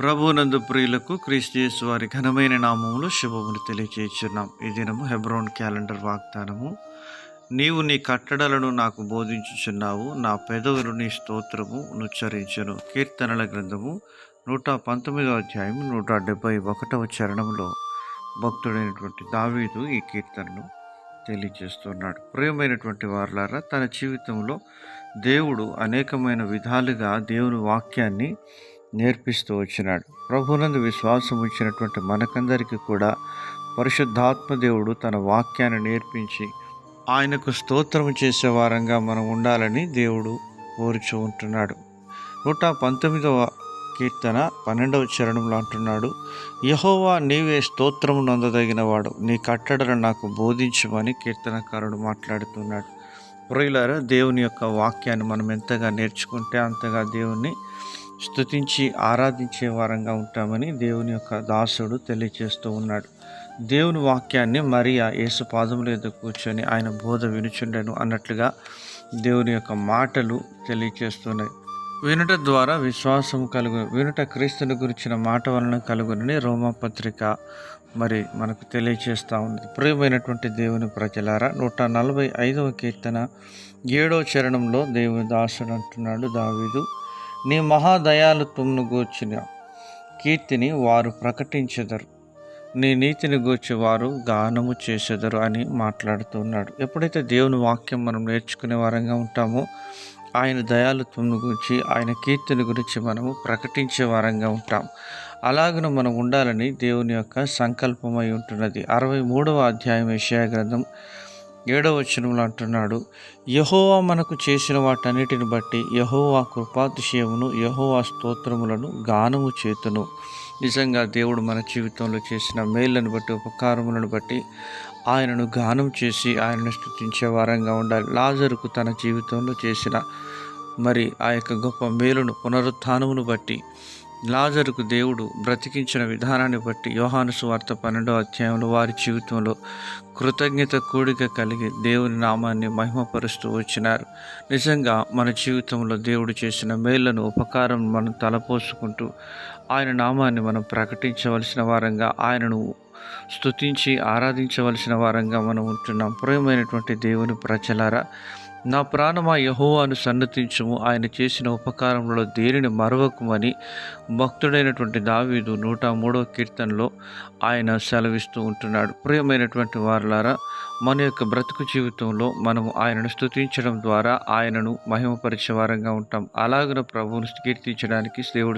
ప్రభునందు ప్రియులకు క్రీస్తు వారి ఘనమైన నామములు శుభములు తెలియచేస్తున్నాం ఈ దినము హెబ్రోన్ క్యాలెండర్ వాగ్దానము. నీవు నీ కట్టడలను నాకు బోధించుచున్నావు. నా పెదవులు నీ స్తోత్రము నుచ్చరించను. కీర్తనల గ్రంథము నూట పంతొమ్మిదవ అధ్యాయం నూట డెబ్బై ఒకటవ చరణంలో భక్తుడైనటువంటి దావీదు ఈ కీర్తనను తెలియజేస్తున్నాడు. ప్రియమైనటువంటి వారులారా తన జీవితంలో దేవుడు అనేకమైన విధాలుగా దేవుని వాక్యాన్ని నేర్పిస్తూ వచ్చినాడు. ప్రభునందు విశ్వాసం ఉంచినటువంటి మనకందరికీ కూడా పరిశుద్ధాత్మ దేవుడు తన వాక్యాన్ని నేర్పించి ఆయనకు స్తోత్రం చేసే వారంగా మనం ఉండాలని దేవుడు కోరుచూ ఉంటున్నాడు. నూట పంతొమ్మిదవ కీర్తన పన్నెండవ చరణంలో అంటున్నాడు యహోవా నీవే స్తోత్రము నొందదగిన వాడు. నీ కట్టడలు నాకు బోధించమని కీర్తనకారుడు మాట్లాడుతున్నాడు. ప్రియులారా దేవుని యొక్క వాక్యాన్ని మనం ఎంతగా నేర్చుకుంటే అంతగా దేవుణ్ణి స్తుతించి ఆరాధించే వారంగా ఉంటామని దేవుని యొక్క దాసుడు తెలియజేస్తూ ఉన్నాడు. దేవుని వాక్యాన్ని మరియా యేసు పాదముల ఎదురు కూర్చొని ఆయన బోధ వినుచుండెను అన్నట్లుగా దేవుని యొక్క మాటలు తెలియజేస్తున్నాయి వినుట ద్వారా విశ్వాసం కలుగు వినుట క్రీస్తుని గురించిన మాట వలన కలుగునని రోమపత్రిక మరి మనకు తెలియచేస్తూ ఉంది ప్రియమైనటువంటి దేవుని ప్రజలారా నూట నలభై ఐదవ కీర్తన ఏడవ చరణంలో దేవుని దాసుడు అంటున్నాడు దావీదు నీ మహాదయాలుత్వమును గూర్చిన కీర్తిని వారు ప్రకటించెదరు. నీ నీతిని గూర్చి వారు గానము చేసేదరు అని మాట్లాడుతున్నాడు. ఎప్పుడైతే దేవుని వాక్యం మనం నేర్చుకునే వారంగా ఉంటామో ఆయన దయాలుత్వం గురించి ఆయన కీర్తిని గురించి మనము ప్రకటించే వారంగా ఉంటాం. అలాగన మనం ఉండాలని దేవుని యొక్క సంకల్పమై ఉంటున్నది. అరవై మూడవ అధ్యాయం విషయ గ్రంథం ఏడవ వచనంలో అంటున్నాడు యహోవా మనకు చేసిన వాటన్నిటిని బట్టి యహోవా కృపాతిశయమును యహోవా స్తోత్రములను గానము చేతును. నిజంగా దేవుడు మన జీవితంలో చేసిన మేళ్ళను బట్టి ఉపకారములను బట్టి ఆయనను గానం చేసి ఆయనను స్థుతించే వారంగా ఉండాలి. లాజరుకు తన జీవితంలో చేసిన మరి ఆ యొక్క గొప్ప మేలును పునరుత్నమును బట్టి లాజరుకు దేవుడు బ్రతికించిన విధానాన్ని బట్టి యోహాను సువార్త పన్నెండో అధ్యాయంలో వారి జీవితంలో కృతజ్ఞత కూడిక కలిగి దేవుని నామాన్ని మహిమపరుస్తూ వచ్చినారు. నిజంగా మన జీవితంలో దేవుడు చేసిన మేళ్ళను ఉపకారం మనం తలపోసుకుంటూ ఆయన నామాన్ని మనం ప్రకటించవలసిన వారంగా ఆయనను స్తుతించి ఆరాధించవలసిన వారంగా మనం ఉంటున్నాం. ప్రియమైనటువంటి దేవుని ప్రజలారా నా ప్రాణమా యహోవాను సన్నతించము. ఆయన చేసిన ఉపకారంలో దేనిని మరవకుమని భక్తుడైనటువంటి దావీదు నూట మూడవ కీర్తనలో ఆయన సెలవిస్తూ ఉంటున్నాడు. ప్రియమైనటువంటి వారులారా మన యొక్క బ్రతుకు జీవితంలో మనము ఆయనను స్తుతించడం ద్వారా ఆయనను మహిమపరిచే వారంగా ఉంటాం. అలాగన ప్రభువును కీర్తించడానికి దేవుడు